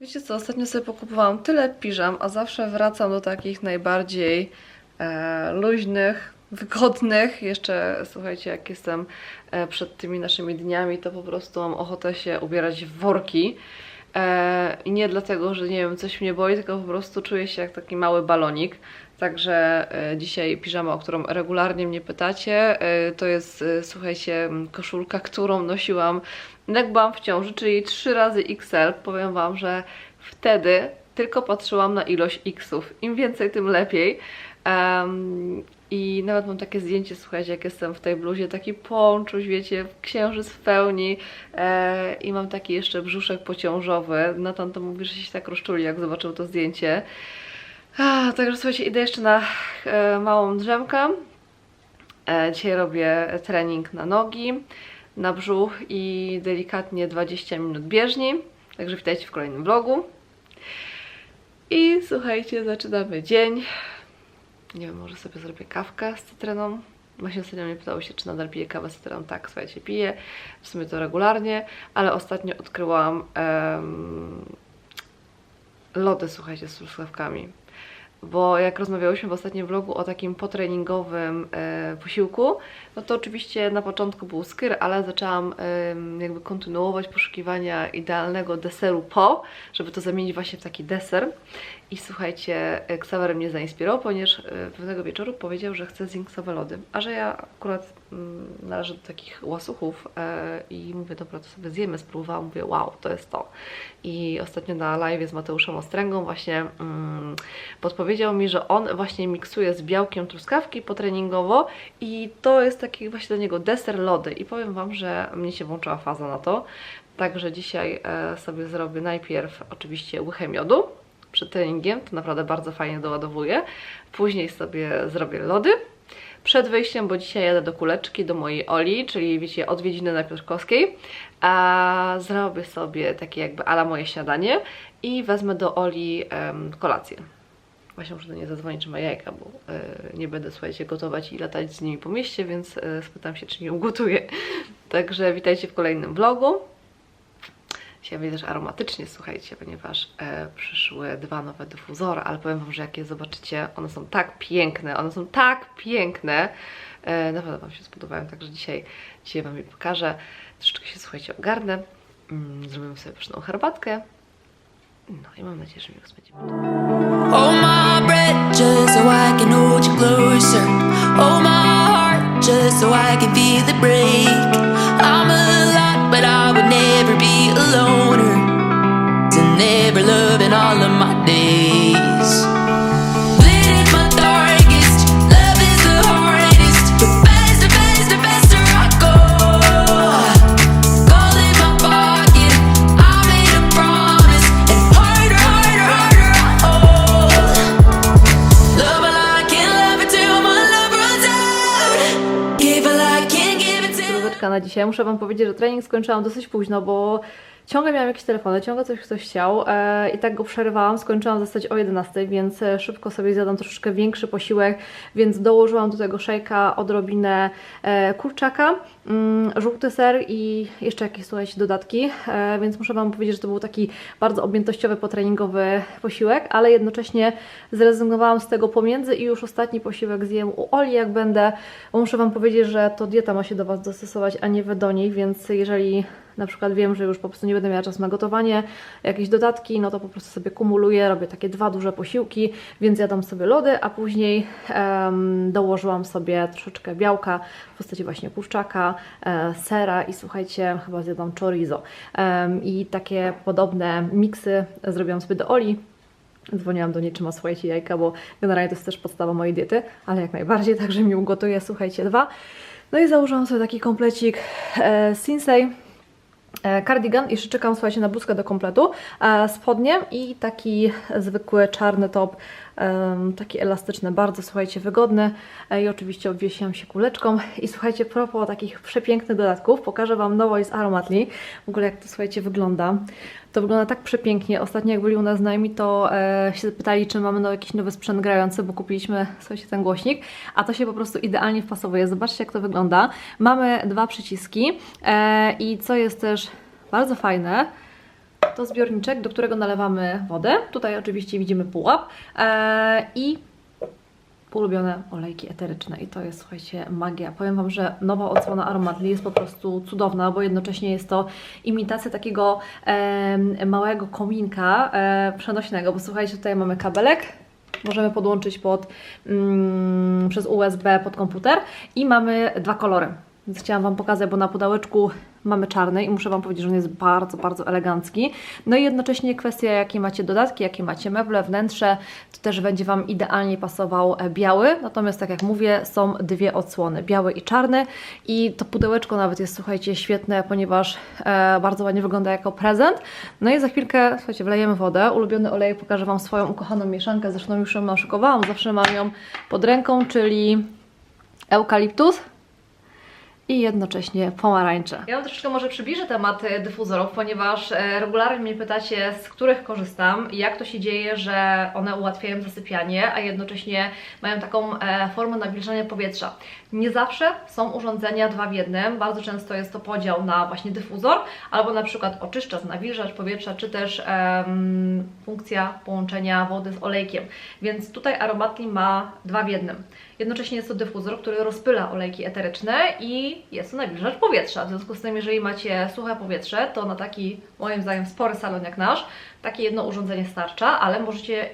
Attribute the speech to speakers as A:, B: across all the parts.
A: Wiecie co, ostatnio sobie pokupowałam tyle piżam, a zawsze wracam do takich najbardziej e, luźnych, wygodnych. Jeszcze słuchajcie, jak jestem e, przed tymi naszymi dniami, to po prostu mam ochotę się ubierać w worki. E, I nie dlatego, że nie wiem, coś mnie boi, tylko po prostu czuję się jak taki mały balonik. Także e, dzisiaj piżama, o którą regularnie mnie pytacie, e, to jest, słuchajcie, koszulka, którą nosiłam jak byłam w ciąży, czyli 3 razy XL. Powiem Wam, że wtedy tylko patrzyłam na ilość Xów. Im więcej, tym lepiej. I nawet mam takie zdjęcie, słuchajcie, jak jestem w tej bluzie, taki ponczuś, wiecie, księżyc w pełni e, i mam taki jeszcze brzuszek pociążowy. Natan to mówi, że się tak rozczuli, jak zobaczył to zdjęcie. Także słuchajcie, idę jeszcze na e, małą drzemkę. E, dzisiaj robię trening na nogi, na brzuch i delikatnie 20 minut bieżni. Także witajcie w kolejnym vlogu. I słuchajcie, zaczynamy dzień. Nie wiem, może sobie zrobię kawkę z cytryną. Właśnie ostatnio mnie pytało się, czy nadal piję kawę z cytryną. Tak, słuchajcie, piję. W sumie to regularnie, ale ostatnio odkryłam em, lody, słuchajcie, z truskawkami. Bo jak rozmawiałyśmy w ostatnim vlogu o takim potreningowym e, posiłku, no to oczywiście na początku był skyr, ale zaczęłam jakby kontynuować poszukiwania idealnego deseru po, żeby to zamienić właśnie w taki deser. I słuchajcie, e, Ksawery mnie zainspirował, ponieważ e, pewnego wieczoru powiedział, że chce zinksowe lody. A że ja akurat mm, należę do takich łasuchów e, i mówię, dobra, to sobie zjemy, spróbowałam, mówię, wow, to jest to. I ostatnio na live z Mateuszem Ostręgą właśnie mm, podpowiedział mi, że on właśnie miksuje z białkiem truskawki potreningowo i to jest taki właśnie dla niego deser lody. I powiem Wam, że mnie się włączyła faza na to. Także dzisiaj e, sobie zrobię najpierw oczywiście łychę miodu przed treningiem, to naprawdę bardzo fajnie doładowuje. Później sobie zrobię lody. Przed wyjściem, bo dzisiaj jadę do kuleczki, do mojej Oli, czyli wiecie, odwiedziny na Piotrkowskiej, a zrobię sobie takie jakby ala moje śniadanie i wezmę do Oli kolację. Właśnie muszę do niej zadzwonić, czy ma jajka, bo e, nie będę, słuchajcie, gotować i latać z nimi po mieście, więc e, spytam się, czy mi ugotuje. Także witajcie w kolejnym vlogu. Dzisiaj będzie też aromatycznie, słuchajcie, ponieważ e, przyszły dwa nowe dyfuzory, ale powiem Wam, że jak je zobaczycie, one są tak piękne, one są tak piękne. E, naprawdę Wam się spodobają, także dzisiaj, dzisiaj Wam je pokażę. Troszeczkę się, słuchajcie, ogarnę. Mm, zrobimy sobie pyszną herbatkę. No i mam nadzieję, że.
B: Hold my breath just so I can hold you closer. Hold my heart just so I can feel the break.
A: Na dzisiaj. Muszę Wam powiedzieć, że trening skończyłam dosyć późno, bo ciągle miałam jakieś telefony, ciągle coś ktoś chciał e, i tak go przerywałam. Skończyłam zostać o 11, więc e, szybko sobie zjadłam troszeczkę większy posiłek, więc dołożyłam do tego szejka odrobinę e, kurczaka, mm, żółty ser i jeszcze jakieś, słuchajcie, dodatki, e, więc muszę Wam powiedzieć, że to był taki bardzo objętościowy, potreningowy posiłek, ale jednocześnie zrezygnowałam z tego pomiędzy i już ostatni posiłek zjem u Oli, jak będę, bo muszę Wam powiedzieć, że to dieta ma się do Was dostosować, a nie Wy do niej, więc jeżeli na przykład wiem, że już po prostu nie będę miała czasu na gotowanie, jakieś dodatki, no to po prostu sobie kumuluję, robię takie dwa duże posiłki, więc jadam sobie lody, a później em, dołożyłam sobie troszeczkę białka w postaci właśnie kurczaka, e, sera i słuchajcie, chyba zjadłam chorizo. Em, I takie podobne miksy zrobiłam sobie do Oli, Dzwoniłam do niej, czy ma słuchajcie jajka, bo generalnie to jest też podstawa mojej diety, ale jak najbardziej, także mi ugotuję, słuchajcie, dwa. No i założyłam sobie taki komplecik e, Sinsei, e, cardigan i jeszcze czekam, słuchajcie, na bluzkę do kompletu, e, spodnie i taki zwykły czarny top, em, taki elastyczny, bardzo, słuchajcie, wygodny e, i oczywiście obwiesiłam się kuleczką i słuchajcie, propos takich przepięknych dodatków, pokażę Wam nowość z Aromatli, w ogóle jak to, słuchajcie, wygląda. To wygląda tak przepięknie. Ostatnio jak byli u nas znajomi, to e, się pytali, czy mamy no, jakiś nowy sprzęt grający, bo kupiliśmy, słuchajcie, ten głośnik, a to się po prostu idealnie wpasowuje. Zobaczcie, jak to wygląda. Mamy dwa przyciski e, i co jest też bardzo fajne, to zbiorniczek, do którego nalewamy wodę. Tutaj oczywiście widzimy pułap e, i ulubione olejki eteryczne i to jest, słuchajcie, magia. Powiem Wam, że nowa odsłona Aromatli jest po prostu cudowna, bo jednocześnie jest to imitacja takiego e, małego kominka e, przenośnego, bo słuchajcie, tutaj mamy kabelek, możemy podłączyć pod, mm, przez USB pod komputer i mamy dwa kolory. Więc chciałam Wam pokazać, bo na pudełeczku mamy czarny i muszę Wam powiedzieć, że on jest bardzo, bardzo elegancki. No i jednocześnie kwestia, jakie macie dodatki, jakie macie meble, wnętrze, to też będzie Wam idealnie pasował e, biały. Natomiast tak jak mówię, są dwie odsłony, biały i czarny i to pudełeczko nawet jest, słuchajcie, świetne, ponieważ e, bardzo ładnie wygląda jako prezent. No i za chwilkę, słuchajcie, wlejemy wodę. Ulubiony olej, pokażę Wam swoją ukochaną mieszankę, zresztą już ją naszykowałam, zawsze mam ją pod ręką, czyli eukaliptus i jednocześnie pomarańcze. Ja Wam troszeczkę może przybliżę temat e, dyfuzorów, ponieważ e, regularnie mnie pytacie, z których korzystam i jak to się dzieje, że one ułatwiają zasypianie, a jednocześnie mają taką e, formę nawilżania powietrza. Nie zawsze są urządzenia dwa w jednym, bardzo często jest to podział na właśnie dyfuzor, albo na przykład oczyszczacz, nawilżacz powietrza, czy też funkcja połączenia wody z olejkiem. Więc tutaj Aromatli ma dwa w jednym. Jednocześnie jest to dyfuzor, który rozpyla olejki eteryczne i jest to nawilżacz powietrza. W związku z tym, jeżeli macie suche powietrze, to na taki, moim zdaniem, spory salon jak nasz, takie jedno urządzenie starcza, ale możecie,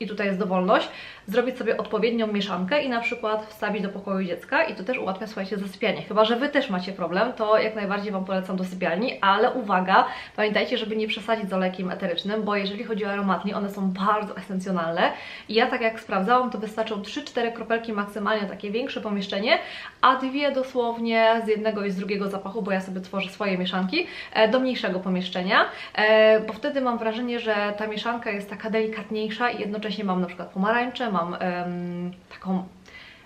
A: i tutaj jest dowolność, zrobić sobie odpowiednią mieszankę i na przykład wstawić do pokoju dziecka i to też ułatwia, słuchajcie, zasypianie. Chyba, że Wy też macie problem, to jak najbardziej Wam polecam do sypialni, ale uwaga, pamiętajcie, żeby nie przesadzić z olejkiem eterycznym, bo jeżeli chodzi o aromatli, one są bardzo esencjonalne i ja tak jak sprawdzałam, to wystarczą 3-4 kropelki maksymalnie takie większe pomieszczenie, a dwie dosłownie z jednego i z drugiego zapachu, bo ja sobie tworzę swoje mieszanki, e, do mniejszego pomieszczenia, e, bo wtedy mam wrażenie, że ta mieszanka jest taka delikatniejsza i jednocześnie mam na przykład pomarańcze, mam taką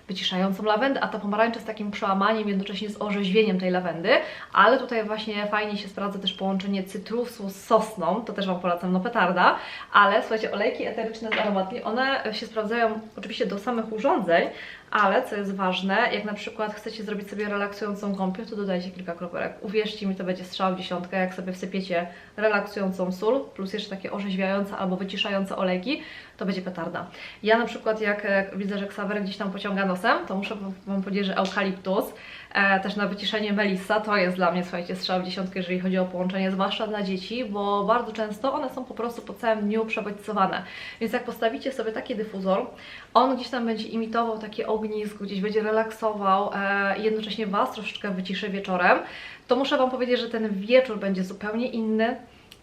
A: wyciszającą lawendę, a ta pomarańcza z takim przełamaniem, jednocześnie z orzeźwieniem tej lawendy, ale tutaj właśnie fajnie się sprawdza też połączenie cytrusu z sosną, to też Wam polecam, no petarda, ale słuchajcie, olejki eteryczne z aromatli, one się sprawdzają oczywiście do samych urządzeń, ale co jest ważne, jak na przykład chcecie zrobić sobie relaksującą kąpiel, to dodajcie kilka kropelek. Uwierzcie mi, to będzie strzał dziesiątkę, jak sobie wsypiecie relaksującą sól, plus jeszcze takie orzeźwiające albo wyciszające olejki, to będzie petarda. Ja na przykład jak e, widzę, że Ksawery gdzieś tam pociąga nosem, to muszę Wam powiedzieć, że eukaliptus, e, też na wyciszenie melissa, to jest dla mnie, słuchajcie, strzał w dziesiątkę, jeżeli chodzi o połączenie, zwłaszcza dla dzieci, bo bardzo często one są po prostu po całym dniu przebodźcowane. Więc jak postawicie sobie taki dyfuzor, on gdzieś tam będzie imitował takie ognisko, gdzieś będzie relaksował e, i jednocześnie Was troszeczkę wyciszy wieczorem, to muszę Wam powiedzieć, że ten wieczór będzie zupełnie inny.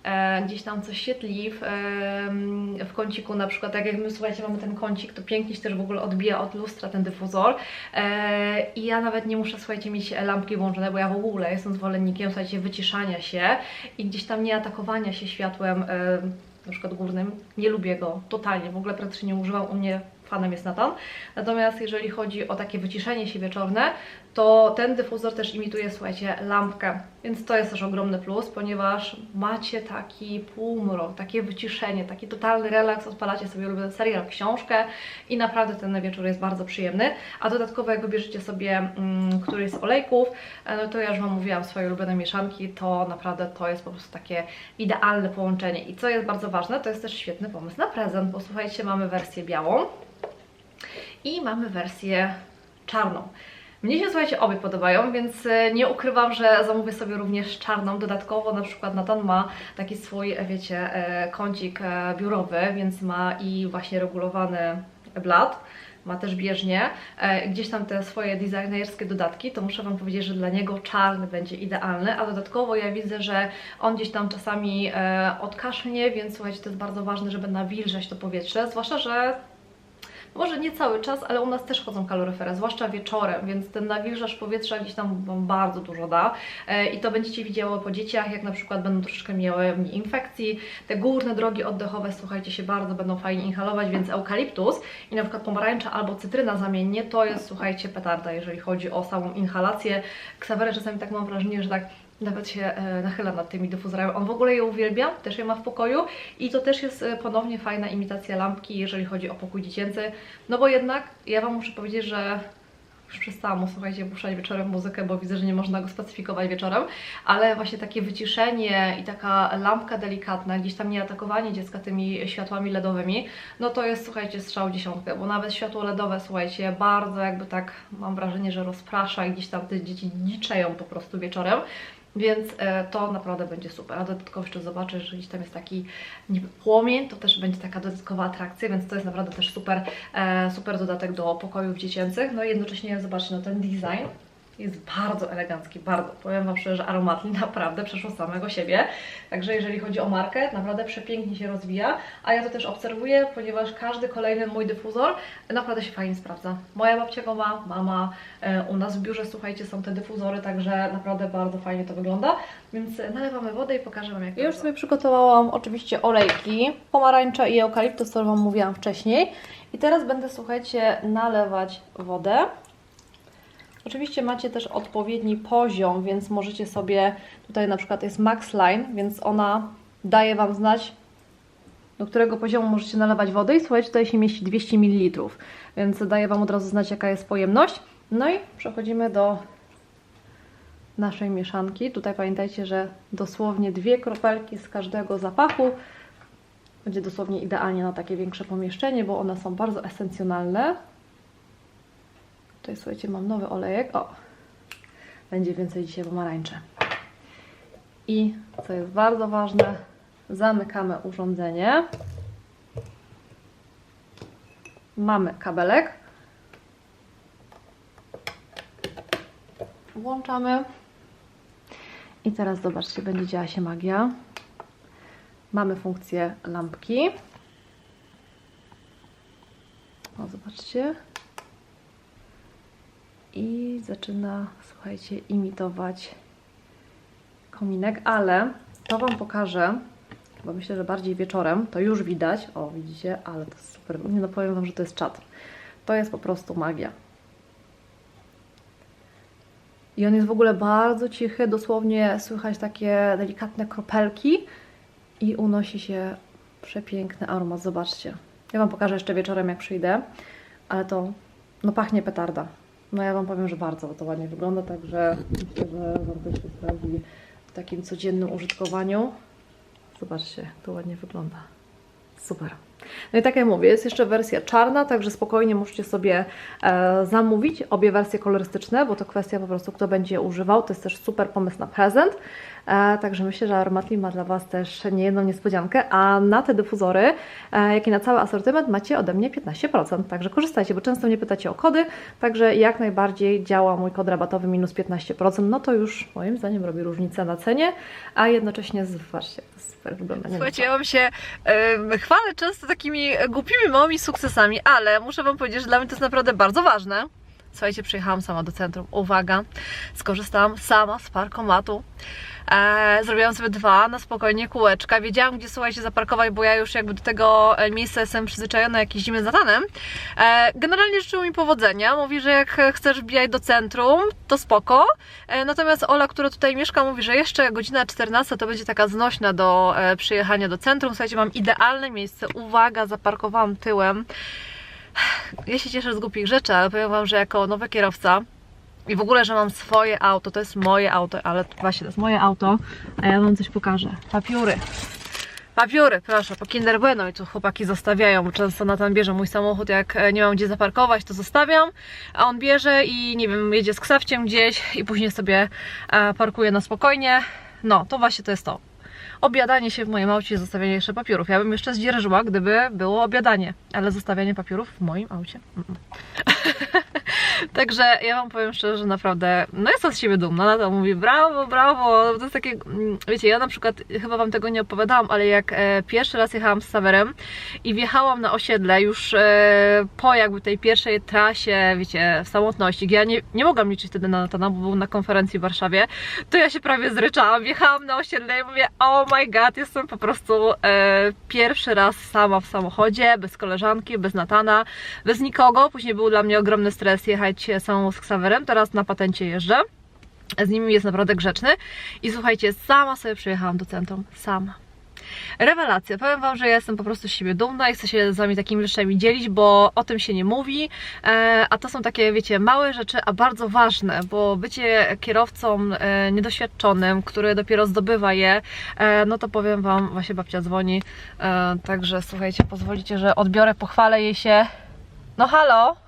A: E, gdzieś tam coś się tli w, em, w kąciku, na przykład tak jak my, słuchajcie, mamy ten kącik, to pięknie się też w ogóle odbija od lustra ten dyfuzor e, i ja nawet nie muszę, słuchajcie, mieć lampki włączone, bo ja w ogóle jestem zwolennikiem, słuchajcie, wyciszania się i gdzieś tam nie atakowania się światłem e, na przykład górnym, nie lubię go totalnie, w ogóle praktycznie nie używam, u mnie fanem jest Natan. Natomiast jeżeli chodzi o takie wyciszenie się wieczorne, to ten dyfuzor też imituje, słuchajcie, lampkę. Więc to jest też ogromny plus, ponieważ macie taki półmrok, takie wyciszenie, taki totalny relaks, odpalacie sobie ulubiony serial, książkę i naprawdę ten wieczór jest bardzo przyjemny. A dodatkowo jak wybierzecie sobie mm, któryś z olejków, e, no to ja już Wam mówiłam swoje ulubione mieszanki, to naprawdę to jest po prostu takie idealne połączenie. I co jest bardzo ważne, to jest też świetny pomysł na prezent, bo słuchajcie, mamy wersję białą, i mamy wersję czarną. Mnie się, słuchajcie, obie podobają, więc e, nie ukrywam, że zamówię sobie również czarną. Dodatkowo na przykład Natan ma taki swój, e, wiecie, e, kącik biurowy, więc ma i właśnie regulowany blat, ma też bieżnię, e, gdzieś tam te swoje designerskie dodatki, to muszę Wam powiedzieć, że dla niego czarny będzie idealny, a dodatkowo ja widzę, że on gdzieś tam czasami e, odkaszlnie, więc słuchajcie, to jest bardzo ważne, żeby nawilżać to powietrze, zwłaszcza, że może nie cały czas, ale u nas też chodzą kaloryfery, zwłaszcza wieczorem, więc ten nawilżacz powietrza gdzieś tam Wam bardzo dużo da E, i to będziecie widziały po dzieciach, jak na przykład będą troszeczkę miały mniej infekcji, te górne drogi oddechowe, słuchajcie, się bardzo będą fajnie inhalować, więc eukaliptus i na przykład pomarańcza albo cytryna zamiennie, to jest, słuchajcie, petarda, jeżeli chodzi o samą inhalację. Ksawery czasami tak mam wrażenie, że tak nawet się e, nachyla nad tymi dyfuzorami. On w ogóle je uwielbia, też je ma w pokoju i to też jest e, ponownie fajna imitacja lampki, jeżeli chodzi o pokój dziecięcy. No bo jednak ja Wam muszę powiedzieć, że
C: już przestałam słuchajcie, puszczać wieczorem muzykę, bo widzę, że nie można go specyfikować wieczorem, ale właśnie takie wyciszenie i taka lampka delikatna, gdzieś tam nie atakowanie dziecka tymi światłami LEDowymi, no to jest, słuchajcie, strzał dziesiątkę, bo nawet światło LEDowe, słuchajcie, bardzo jakby tak, mam wrażenie, że rozprasza i gdzieś tam te dzieci dziczeją po prostu wieczorem, więc e, to naprawdę będzie super. A dodatkowo jeszcze zobaczę, że gdzieś tam jest taki niby płomień, to też będzie taka dodatkowa atrakcja, więc to jest naprawdę też super, e, super dodatek do pokojów dziecięcych. No i jednocześnie zobaczcie, no ten design jest bardzo elegancki, bardzo. Powiem Wam szczerze, że Aromatli naprawdę przeszło samego siebie. Także jeżeli chodzi o markę, naprawdę przepięknie się rozwija, a ja to też obserwuję, ponieważ każdy kolejny mój dyfuzor naprawdę się fajnie sprawdza. Moja babcia go ma, mama, e, u nas w biurze, słuchajcie, są te dyfuzory, także naprawdę bardzo fajnie to wygląda. Więc e, nalewamy wodę i pokażę Wam jak
A: Ja już sobie przygotowałam oczywiście olejki, pomarańcza i eukaliptus, co Wam mówiłam wcześniej. I teraz będę, słuchajcie, nalewać wodę. Oczywiście macie też odpowiedni poziom, więc możecie sobie, tutaj na przykład jest Max Line, więc ona daje Wam znać, do którego poziomu możecie nalewać wody i słuchajcie, tutaj się mieści 200 ml, więc daje Wam od razu znać, jaka jest pojemność. No i przechodzimy do naszej mieszanki. Tutaj pamiętajcie, że dosłownie dwie kropelki z każdego zapachu. Będzie dosłownie idealnie na takie większe pomieszczenie, bo one są bardzo esencjonalne. Tutaj słuchajcie, mam nowy olejek. O, będzie więcej dzisiaj pomarańczy. I co jest bardzo ważne, zamykamy urządzenie. Mamy kabelek. Włączamy. I teraz zobaczcie, będzie działa się magia. Mamy funkcję lampki. O, zobaczcie. I zaczyna, słuchajcie, imitować kominek, ale to Wam pokażę, bo myślę, że bardziej wieczorem, to już widać. O, widzicie, ale to jest super. Nie no, powiem Wam, że to jest czat. To jest po prostu magia. I on jest w ogóle bardzo cichy, dosłownie słychać takie delikatne kropelki i unosi się przepiękny aromat. Zobaczcie. Ja Wam pokażę jeszcze wieczorem, jak przyjdę, ale to no pachnie petarda. No ja Wam powiem, że bardzo to ładnie wygląda, także myślę, że Wam też się sprawdzi w takim codziennym użytkowaniu. Zobaczcie, to ładnie wygląda. Super. No i tak jak mówię, jest jeszcze wersja czarna, także spokojnie możecie sobie e, zamówić obie wersje kolorystyczne, bo to kwestia po prostu, kto będzie je używał. To jest też super pomysł na prezent. E, także myślę, że Aromatli ma dla Was też niejedną niespodziankę, a na te dyfuzory, e, jak i na cały asortyment macie ode mnie 15%. Także korzystajcie, bo często mnie pytacie o kody, także jak najbardziej działa mój kod rabatowy minus 15%, no to już moim zdaniem robi różnicę na cenie, a jednocześnie zobaczcie, to super wygląda.
D: Słuchajcie, ja Wam się e, chwalę często takimi głupimi, małymi sukcesami, ale muszę Wam powiedzieć, że dla mnie to jest naprawdę bardzo ważne. Słuchajcie, przyjechałam sama do centrum. Uwaga, skorzystałam sama z parkomatu. E, zrobiłam sobie dwa na spokojnie kółeczka. Wiedziałam, gdzie słuchajcie zaparkować, bo ja już jakby do tego e, miejsca jestem przyzwyczajona, jak jeździmy z Natanem. E, generalnie życzył mi powodzenia. Mówi, że jak chcesz wbijać do centrum, to spoko. E, natomiast Ola, która tutaj mieszka, mówi, że jeszcze godzina 14 to będzie taka znośna do e, przyjechania do centrum. Słuchajcie, mam idealne miejsce. Uwaga, zaparkowałam tyłem. Ja się cieszę z głupich rzeczy, ale powiem Wam, że jako nowy kierowca i w ogóle, że mam swoje auto, to jest moje auto, ale właśnie to jest moje auto, a ja Wam coś pokażę. Papiury. Papiury, proszę, po Kinder Bueno i tu chłopaki zostawiają, często Natan bierze mój samochód, jak e, nie mam gdzie zaparkować, to zostawiam, a on bierze i nie wiem, jedzie z ksawciem gdzieś i później sobie e, parkuje na spokojnie. No, to właśnie to jest to. Obiadanie się w moim aucie i zostawianie jeszcze papierów. Ja bym jeszcze zdzierżyła, gdyby było obiadanie, ale zostawianie papierów w moim aucie. Mm-mm. Także ja Wam powiem szczerze, że naprawdę, no jestem z siebie dumna. Nata mówi brawo, brawo. To jest takie, mm, wiecie, ja na przykład, chyba Wam tego nie opowiadałam, ale jak e, pierwszy raz jechałam z Sawerem i wjechałam na osiedle już e, po jakby tej pierwszej trasie, wiecie, w samotności, ja nie, nie mogłam liczyć wtedy na Natana, bo był na konferencji w Warszawie, to ja się prawie zryczałam. Wjechałam na osiedle i mówię, oh my god, jestem po prostu e, pierwszy raz sama w samochodzie, bez koleżanki, bez Natana, bez nikogo. Później był dla mnie ogromny stres jechać samą z Ksawerem, teraz na patencie jeżdżę. Z nimi jest naprawdę grzeczny. I słuchajcie, sama sobie przyjechałam do centrum. Sama.
E: Rewelacja. Powiem Wam, że ja jestem po prostu z siebie dumna i chcę się z Wami takimi rzeczami dzielić, bo o tym się nie mówi, e, a to są takie, wiecie, małe rzeczy, a bardzo ważne, bo bycie kierowcą e, niedoświadczonym, który dopiero zdobywa je, e, no to powiem Wam, właśnie babcia dzwoni, e, także słuchajcie, pozwolicie, że odbiorę, pochwalę jej się. No halo?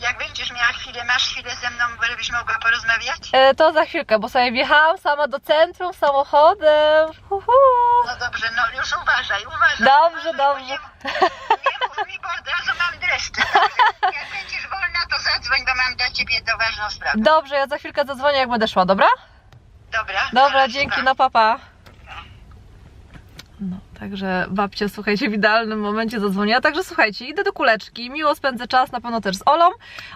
F: Jak będziesz miała chwilę, masz chwilę ze mną, żebyś mogła porozmawiać?
E: E, to za chwilkę, bo sobie wjechałam sama do centrum samochodem. Uhu.
F: No dobrze, no już uważaj, uważaj.
E: Dobrze,
F: uważaj,
E: dobrze.
F: Nie, nie mów mi, bo od razu mam dreszcze. Jak będziesz wolna, to zadzwoń, bo mam dla ciebie to ważną sprawę.
E: Dobrze, ja za chwilkę zadzwonię, jak będę szła, dobra?
F: Dobra?
E: Dobra, dzięki,
F: pa.
E: no papa. No, także babcia, słuchajcie, w idealnym momencie zadzwoniła. Także słuchajcie, idę do kuleczki, miło spędzę czas, na pewno też z Olą.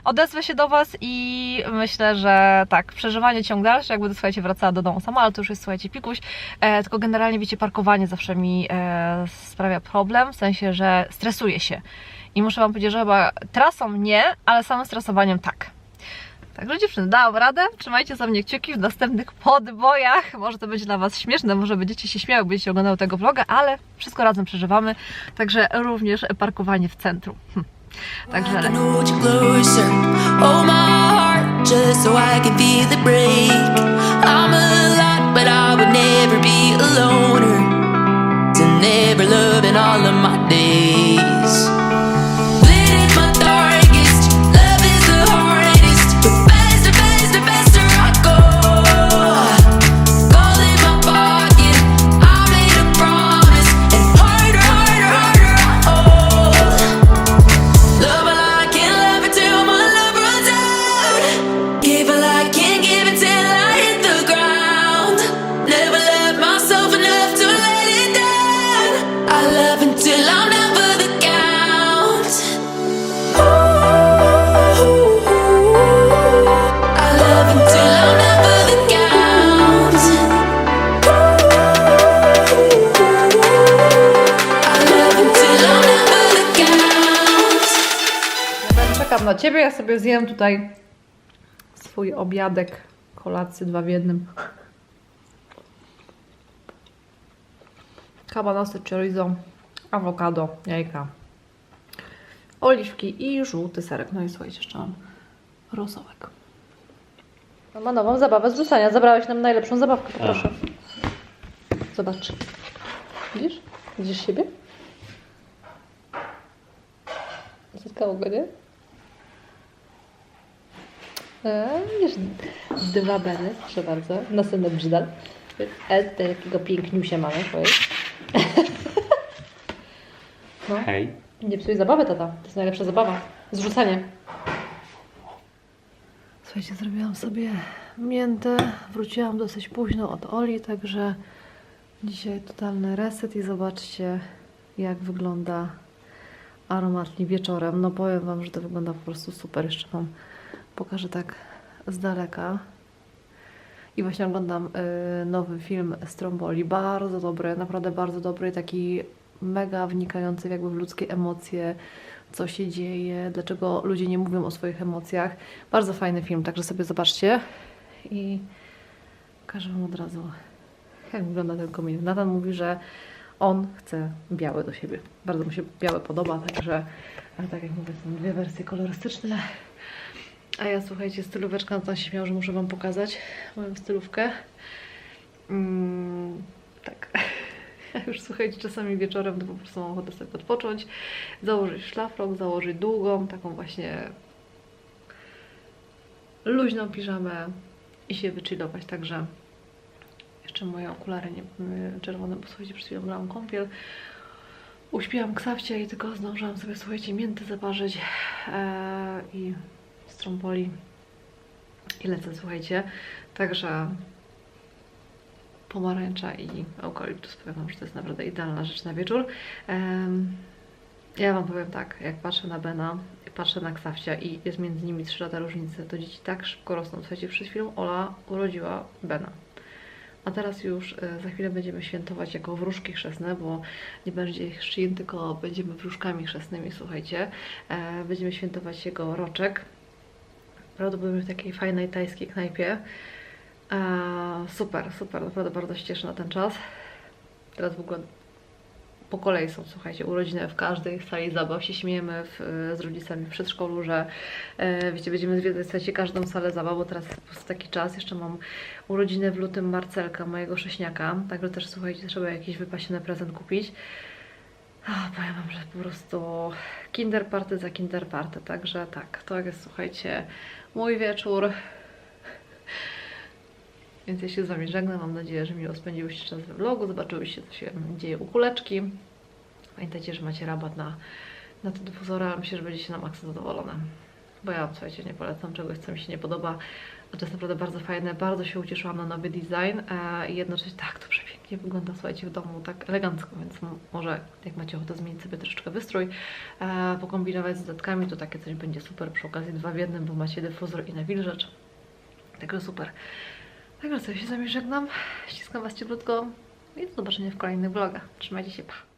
E: Odezwę się do Was i myślę, że tak, przeżywanie ciąg dalszy, jak będę, słuchajcie, wracała do domu sama, ale to już jest, słuchajcie, pikuś. E, tylko generalnie, wiecie, parkowanie zawsze mi e, sprawia problem, w sensie, że stresuję się. I muszę Wam powiedzieć, że chyba trasą nie, ale samym stresowaniem tak. Także dziewczyny, dałam radę. Trzymajcie za mnie kciuki w następnych podbojach. Może to będzie dla Was śmieszne, może będziecie się śmiały, będziecie oglądały tego vloga, ale wszystko razem przeżywamy. Także również parkowanie w centrum. Hm. Także
B: I
A: Ciebie, ja sobie zjem tutaj swój obiadek, kolację dwa w jednym. Kabanosy, chorizo, awokado, jajka, oliwki i żółty serek. No i słuchajcie, jeszcze mam rosołek. No ma nową zabawę z rzucania. Zabrałeś nam najlepszą zabawkę, poproszę. Zobacz. Widzisz? Widzisz siebie? Zatkało go, nie? E, wiesz, dwa beny, proszę bardzo. Następny brzydal. E, tutaj takiego piękniusia mamy, powiedz. No,
G: Hej.
A: nie psuj zabawy, tata. To jest najlepsza zabawa. Zrzucanie. Słuchajcie, zrobiłam sobie miętę. Wróciłam dosyć późno od Oli, także dzisiaj totalny reset i zobaczcie, jak wygląda aromatli wieczorem. No powiem Wam, że to wygląda po prostu super. Jeszcze Wam pokażę tak z daleka. I właśnie oglądam y, nowy film Stromboli. Bardzo dobry, naprawdę bardzo dobry. Taki mega wnikający jakby w ludzkie emocje, co się dzieje, dlaczego ludzie nie mówią o swoich emocjach. Bardzo fajny film, także sobie zobaczcie. I pokażę Wam od razu, jak wygląda ten komin. Nathan mówi, że on chce białe do siebie. Bardzo mu się białe podoba, także ale tak jak mówię, są dwie wersje kolorystyczne. A ja słuchajcie, stylóweczka, Nathan się śmiał, że muszę Wam pokazać moją stylówkę. Mm, tak. Ja już słuchajcie, czasami wieczorem to po prostu mam ochotę sobie odpocząć, założyć szlafrok, założyć długą, taką właśnie luźną piżamę i się wychillować, także jeszcze moje okulary nie, y, czerwone, bo słuchajcie, przed chwilą brałam kąpiel. Uśpiłam ksawcie i tylko zdążyłam sobie, słuchajcie, mięty zaparzyć e, i stromboli i lecę, słuchajcie. Także pomarańcza i eukaliptus. Powiem Wam, że to jest naprawdę idealna rzecz na wieczór. Em, ja Wam powiem tak, jak patrzę na Bena, patrzę na Ksawcia i jest między nimi 3 lata różnicy, to dzieci tak szybko rosną. Słuchajcie, przed chwilą Ola urodziła Bena. A teraz już e, za chwilę będziemy świętować jako wróżki chrzestne, bo nie będzie ich chrzcin, tylko będziemy wróżkami chrzestnymi, słuchajcie. E, Będziemy świętować jego roczek. Prawdopodobnie w takiej fajnej tajskiej knajpie. Super, super, naprawdę bardzo się cieszę na ten czas. Teraz w ogóle po kolei są, słuchajcie, urodziny w każdej sali zabaw. Się śmiejemy w, z rodzicami w przedszkolu, że e, wiecie, będziemy zwiedzać słuchajcie, każdą salę zabaw, bo teraz jest taki czas. Jeszcze mam urodziny w lutym Marcelka, mojego sześniaka, także też słuchajcie, trzeba jakiś wypasiony prezent kupić. A, powiem Wam, że po prostu kinder party za kinder party, także tak, to jest, słuchajcie, mój wieczór. Więc ja się z Wami żegnam. Mam nadzieję, że miło spędziłyście czas we vlogu. Zobaczyłyście, co się dzieje u kuleczki. Pamiętajcie, że macie rabat na, na te dyfuzory, ale myślę, że będziecie na maksa zadowolone. Bo ja, słuchajcie, nie polecam czegoś, co mi się nie podoba. A to jest naprawdę bardzo fajne. Bardzo się ucieszyłam na nowy design e, i jednocześnie tak to przepięknie wygląda, słuchajcie, w domu, tak elegancko, więc może jak macie ochotę zmienić sobie troszeczkę wystrój, e, pokombinować z dodatkami, to takie coś będzie super. Przy okazji dwa w jednym, bo macie dyfuzor i nawilżacz. Także super. Także co, ja się z Wami żegnam. Ściskam Was cieplutko i do zobaczenia w kolejnych vlogach. Trzymajcie się, pa!